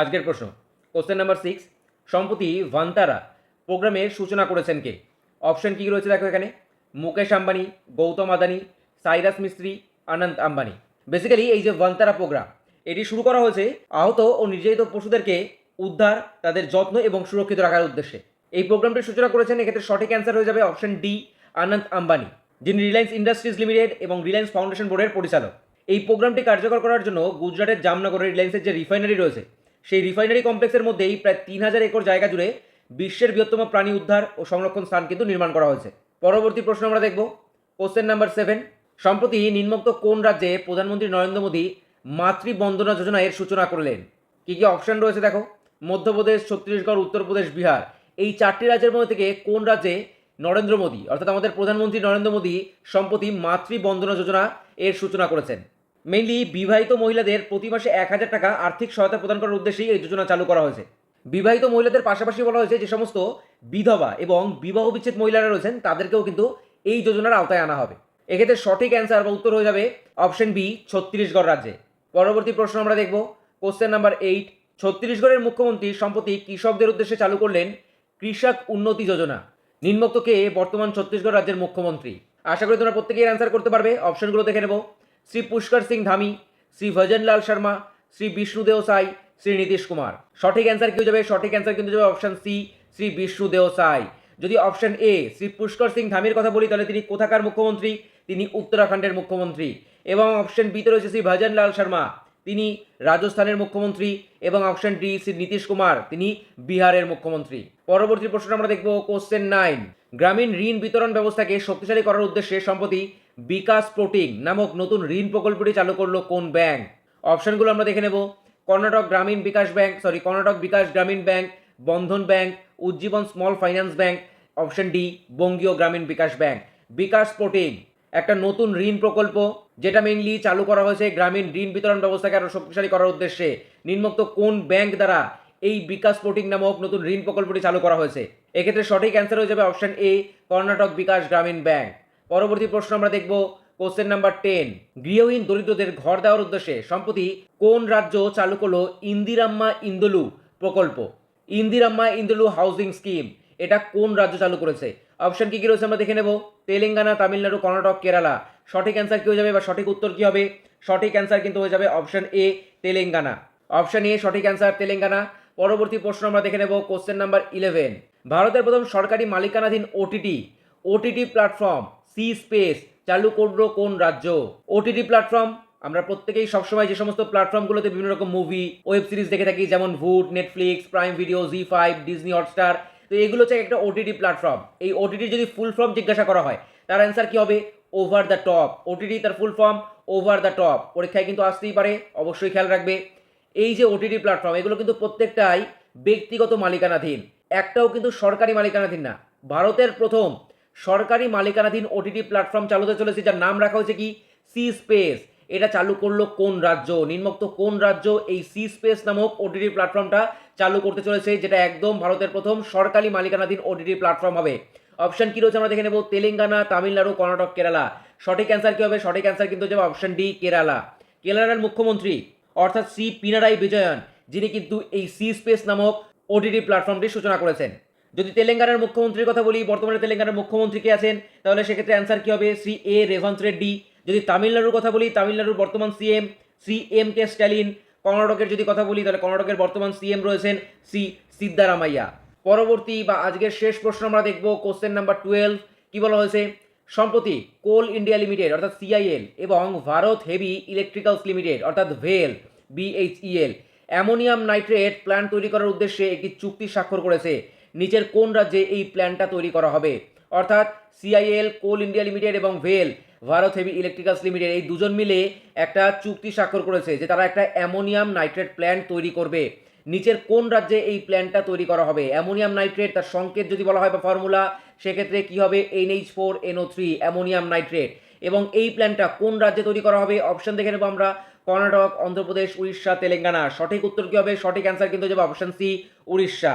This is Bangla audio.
আজকের প্রশ্ন। কোশ্চেন নাম্বার সিক্স সম্প্রতি ভান্তারা প্রোগ্রামের সূচনা করেছেন কে? অপশন কী রয়েছে দেখো এখানে? মুকেশ আম্বানি, গৌতম আদানি, সাইরাস মিস্ত্রি আনন্ত আম্বানি। বেসিক্যালি এই যে ভান্তারা প্রোগ্রাম, এটি শুরু করা হয়েছে আহত ও নির্যাতিত পশুদেরকে উদ্ধার, তাদের যত্ন এবং সুরক্ষিত রাখার উদ্দেশ্যে। এই প্রোগ্রামটির সূচনা করেছেন, এক্ষেত্রে সঠিক অ্যান্সার হয়ে যাবে অপশন ডি আনন্ত আম্বানি, যিনি রিলায়েন্স ইন্ডাস্ট্রিজ লিমিটেড এবং রিলায়েন্স ফাউন্ডেশন বোর্ডের পরিচালক। এই প্রোগ্রামটি কার্যকর করার জন্য গুজরাটের জামনগরে রিলায়েন্সের যে রিফাইনারি রয়েছে সেই রিফাইনারি কমপ্লেক্সের মধ্যেই প্রায় তিন হাজার একর জায়গা জুড়ে বিশ্বের বৃহত্তম প্রাণী উদ্ধার ও সংরক্ষণ স্থান কিন্তু নির্মাণ করা হয়েছে। পরবর্তী প্রশ্ন আমরা দেখব। কোশ্চেন নাম্বার সেভেন সম্প্রতি নিম্নোক্ত কোন রাজ্যে প্রধানমন্ত্রী নরেন্দ্র মোদী মাতৃবন্দনা যোজনা এর সূচনা করলেন? কী কী অপশন রয়েছে দেখো? মধ্যপ্রদেশ, ছত্তিশগড়, উত্তরপ্রদেশ, বিহার। এই চারটি রাজ্যের মধ্যে থেকে কোন রাজ্যে নরেন্দ্র মোদী, অর্থাৎ আমাদের প্রধানমন্ত্রী নরেন্দ্র মোদী সম্প্রতি মাতৃবন্দনা যোজনা এর সূচনা করেছেন? মেইনলি বিবাহিত মহিলাদের প্রতি মাসে এক হাজার টাকা আর্থিক সহায়তা প্রদান করার উদ্দেশ্যেই এই যোজনা চালু করা হয়েছে। বিবাহিত মহিলাদের পাশাপাশি বলা হয়েছে যে সমস্ত বিধবা এবং বিবাহ বিচ্ছেদ মহিলারা রয়েছেন, তাদেরকেও কিন্তু এই যোজনার আওতায় আনা হবে। এক্ষেত্রে সঠিক অ্যান্সার বা উত্তর হয়ে যাবে অপশন বি ছত্তিশগড় রাজ্যে। পরবর্তী প্রশ্ন আমরা দেখব। কোশ্চেন নাম্বার এইট ছত্তিশগড়ের মুখ্যমন্ত্রী সম্প্রতি কৃষকদের উদ্দেশ্যে চালু করলেন কৃষক উন্নতি যোজনা। নিম্নোক্ত কে? বর্তমান ছত্তিশগড় রাজ্যের মুখ্যমন্ত্রী। আশা করি তোমরা প্রত্যেকেই অ্যান্সার করতে পারবে। অপশনগুলো দেখে নেব। শ্রী পুষ্কর সিং ধামি, শ্রী ভজনলাল শর্মা, শ্রী বিষ্ণুদেও সাই, শ্রী নীতিশ কুমার। সঠিক অ্যান্সার কি যাবে? সঠিক অ্যান্সার কিন্তু যাবে অপশান সি শ্রী বিষ্ণুদেও সাই। যদি অপশন এ শ্রী পুষ্কর সিং ধামির কথা বলি, তাহলে তিনি কোথাকার মুখ্যমন্ত্রী? তিনি উত্তরাখণ্ডের মুখ্যমন্ত্রী। এবং অপশন বিতে রয়েছে শ্রী ভজনলাল শর্মা। তিনি রাজস্থানের মুখ্যমন্ত্রী এবং অপশন ডি শ্রী নীতিশ কুমার। তিনি বিহারের মুখ্যমন্ত্রী। পরবর্তী প্রশ্ন আমরা দেখব কোশ্চেন নাইন গ্রামীণ ঋণ বিতরণ ব্যবস্থাকে শক্তিশালী করার উদ্দেশ্যে সম্প্রতি বিকাশ প্রোটিং নামক নতুন ঋণ প্রকল্পটি চালু করল কোন ব্যাংক? অপশনগুলো আমরা দেখে নেব। Karnataka Gramin Vikas bank sorry Karnataka Vikas Gramin bank, Bandhan bank, Ujjivan small finance bank, option D, Bangiya Gramin Vikash bank. বিকাশ প্রোটিং একটা নতুন ঋণ প্রকল্প, যেটা মেইনলি চালু করা হয়েছে গ্রামীণ ঋণ বিতরণ ব্যবস্থাকে আরও শক্তিশালী করার উদ্দেশ্যে। নিম্নোক্ত কোন ব্যাংক দ্বারা এই বিকাশ প্রোটিং নামক নতুন ঋণ প্রকল্পটি চালু করা হয়েছে? এক্ষেত্রে সঠিক অ্যান্সার হয়ে যাবে অপশন এ, কর্ণাটক বিকাশ গ্রামীণ ব্যাংক। পরবর্তী প্রশ্ন আমরা দেখব কোশ্চেন নাম্বার টেন। গৃহহীন দরিদ্রদের ঘর দেওয়ার উদ্দেশ্যে সম্প্রতি কোন রাজ্য চালু করল ইন্দিরাম্মা ইন্দুলু প্রকল্প? ইন্দিরাম্মা ইন্দুলু হাউজিং স্কিম, এটা কোন রাজ্য চালু করেছে? অপশন কি কি রয়েছে আমরা দেখে নেব। তেলেঙ্গানা, তামিলনাড়ু, কর্ণাটক, কেরালা। সঠিক অ্যান্সার কি হয়ে যাবে বা সঠিক উত্তর কি হবে? সঠিক অ্যান্সার কিন্তু হয়ে যাবে option A, Telangana. Option A, সঠিক অ্যান্সার তেলেঙ্গানা। পরবর্তী প্রশ্ন আমরা দেখে নেব কোশ্চেন নাম্বার ইলেভেন। ভারতের প্রথম সরকারি মালিকানাধীন OTT OTT platform C Space, চালু করল কোন রাজ্য? ওটিটি প্ল্যাটফর্ম আমরা প্রত্যেকেই সবসময় যে সমস্ত প্ল্যাটফর্মগুলোতে বিভিন্ন রকম মুভি ওয়েব সিরিজ দেখে থাকি, যেমন Voot Netflix Prime Video Zee five Disney Hotstar তো এগুলো হচ্ছে একটা ওটিটি প্ল্যাটফর্ম এই ওটিটির যদি ফুল ফর্ম জিজ্ঞাসা করা হয়, তার অ্যান্সার কি হবে? ওভার দ্য টপ ওটিটি তার full form over the top পরীক্ষায় কিন্তু আসতেই পারে, অবশ্যই খেয়াল রাখবে। এই যে ওটিটি প্ল্যাটফর্ম এগুলো কিন্তু প্রত্যেকটাই ব্যক্তিগত মালিকানাধীন। একটাও কিন্তু সরকারি মালিকানাধীন না। ভারতের প্রথম সরকারি মালিকানাধীন ওটিটি প্ল্যাটফর্ম চালু হতে চলেছে, যার নাম রাখা হয়েছে কি? সি স্পেস এটা চালু করল কোন রাজ্য? নিম্নোক্ত কোন রাজ্য এই সি স্পেস নামক ওটিটি প্ল্যাটফর্মটা চালু করতে চলেছে, যেটা একদম ভারতের প্রথম সরকারি মালিকানাধীন ওটিটি প্ল্যাটফর্ম হবে? অপশন কী রয়েছে আমরা দেখে নেব। তেলেঙ্গানা, তামিলনাড়ু, কর্ণাটক, কেরালা। সঠিক অ্যান্সার কী হবে? সঠিক অ্যান্সার কিন্তু যাবে অপশন ডি কেরালা। কেরালার মুখ্যমন্ত্রী, অর্থাৎ সি পিনারাই বিজয়ন, যিনি কিন্তু এই সি স্পেস নামক ওটিটি প্ল্যাটফর্মটির সূচনা করেছেন। যদি তেলেঙ্গানার মুখ্যমন্ত্রীর কথা বলি, বর্তমানে তেলেঙ্গানার মুখ্যমন্ত্রী কে আছেন, তাহলে সেক্ষেত্রে অ্যান্সার কি হবে? শ্রী এ রেভান্স রেড্ডি যদি তামিলনাড়ুর কথা বলি, তামিলনাড়ুর বর্তমান CM Shri M K Stalin. কর্ণাটকের যদি কথা বলি, তাহলে কর্ণাটকের বর্তমান সিএম রয়েছেন শ্রী সিদ্দারামাইয়া পরবর্তী বা আজকের শেষ প্রশ্ন আমরা দেখব কোশ্চেন নাম্বার টুয়েলভ কি বলা হয়েছে? সম্প্রতি কোল ইন্ডিয়া লিমিটেড, অর্থাৎ সিআইএল এবং ভারত হেভি ইলেকট্রিক্যালস লিমিটেড, অর্থাৎ ভেল বিএইচইএল অ্যামোনিয়াম নাইট্রেট প্ল্যান্ট তৈরি করার উদ্দেশ্যে একটি চুক্তি স্বাক্ষর করেছে। নিচের কোন রাজ্যে এই প্ল্যানটা তৈরি করা হবে? অর্থাৎ সিআইএল কোল ইন্ডিয়া লিমিটেড এবং ভেল ভারত হেভি ইলেকট্রিক্যালস লিমিটেড এই দুজন মিলে একটা চুক্তি স্বাক্ষর করেছে যে তারা একটা অ্যামোনিয়াম নাইট্রেট প্ল্যান্ট তৈরি করবে। নিচের কোন রাজ্যে এই প্ল্যান্টটা তৈরি করা হবে? অ্যামোনিয়াম নাইট্রেট, তার সংকেত যদি বলা হয় বা ফর্মুলা সেক্ষেত্রে কী হবে? NH four NO three ammonium nitrate. এবং এই প্ল্যানটা কোন রাজ্যে তৈরি করা হবে? অপশন দেখে নেব আমরা। কর্ণাটক, অন্ধ্রপ্রদেশ, উড়িষ্যা, তেলেঙ্গানা। সঠিক উত্তর কী হবে? সঠিক অ্যান্সার কিন্তু যাবে অপশন সি উড়িষ্যা।